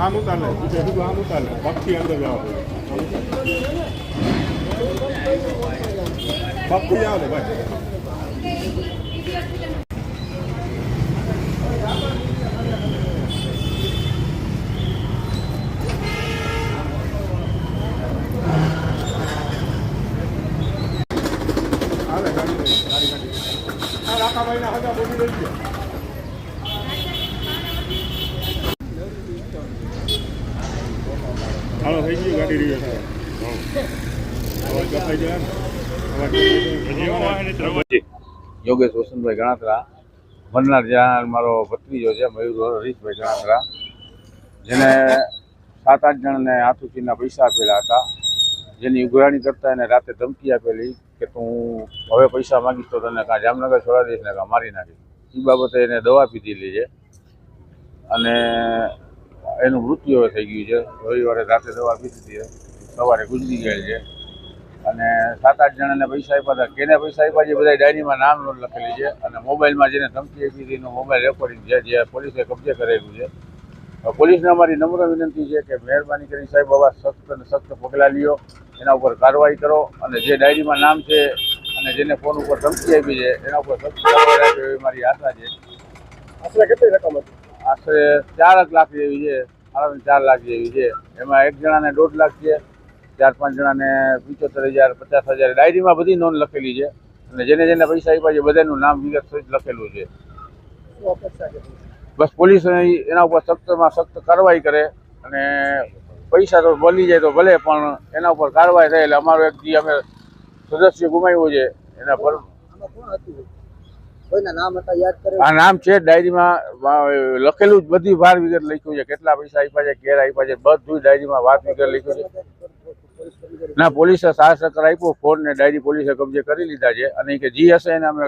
આમ ઉતાર લે બીજું આમ ઉતાર લે પગથી અંદર જાઓ પગથી જાવ ને ભાઈ આ રાખાભાઈ ના બોલી લઈ ગયો. હાલો થઈ ગયું ગાડી રહી છે અવાજ કપાઈ જાય ને અવાજ કપાઈ જાય યોગેશ વસંતભાઈ ગણાત્રા વનનાર જ્યાં મારો ભત્રીજો છે મયુર હરીશભાઈ ગણાત્રા જેને સાત આઠ જણને આથુકીના પૈસા આપેલા હતા. જેની ઉઘરાણી કરતા એને રાતે ધમકી આપેલી કે તું હવે પૈસા માગીશ તો તને કાં જામનગર છોડા દઈશ ને કાં મારી નાખીશ. એ બાબતે એને દવા પીધેલી છે. અને એનું મૃત્યુ હવે થઈ ગયું છે. રવિવારે રાતે દવા પીધી હતી સવારે ગુજરી ગયેલ છે. અને સાત આઠ જણાને પૈસા આપ્યા હતા. કેને પૈસા આપ્યા છે? બધા ડાયરીમાં નામ નોંધ લખેલી છે. અને મોબાઈલમાં જેને ધમકી આપી હતી એનું મોબાઈલ રેકોર્ડિંગ છે, જે પોલીસે કબજે કરેલું છે. પોલીસને અમારી નમ્ર વિનંતી છે કે મહેરબાની કરી સાહેબ આવા સખ્ત અને સખ્ત પગલાં લ્યો. એના ઉપર કાર્યવાહી કરો. અને જે ડાયરીમાં નામ છે અને જેને ફોન ઉપર ધમકી આપી છે, એના ઉપર સખ્ત એવી મારી આશા છે. આશરે કેટલી રકમ હતી? આશરે ચાર એક લાખ જેવી છે, સાડા ચાર લાખ જેવી છે. એમાં એક જણાને દોઢ લાખ છે, ચાર પાંચ જણાને પિચોતેર હજાર, પચાસ હજાર ડાયરીમાં બધી નોંધ લખેલી છે. અને જેને જેને પૈસા આપ્યા છે, બધાનું નામ વિગત સહિત લખેલું છે. બસ પોલીસ એના ઉપર સખ્તમાં સખ્ત કાર્યવાહી કરે અને પૈસા તો બોલી જાય તો ભલે, પણ એના ઉપર કાર્યવાહી થાય એટલે અમારો એક જે અમે સદસ્ય ગુમાવ્યું છે, એના પર આ નામ છે, ડાયરીમાં લખેલું જ બધી ભાર વિગત લખ્યું છે. કેટલા પૈસા આપ્યા છે કેર આપ્યા છે બધું ડાયરીમાં વાત વિગત લખ્યું છે. ના, પોલીસે સાહસ આપ્યો, ફોન ડાયરી પોલીસે કબજે કરી લીધા છે. અને કે જી હશે એને અમે,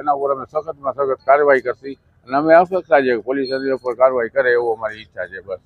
એના ઉપર અમે સખતમાં સખત કાર્યવાહી કરશી. અને અમે અપેક્ષા છે પોલીસ ઉપર કાર્યવાહી કરે એવું અમારી ઈચ્છા છે, બસ.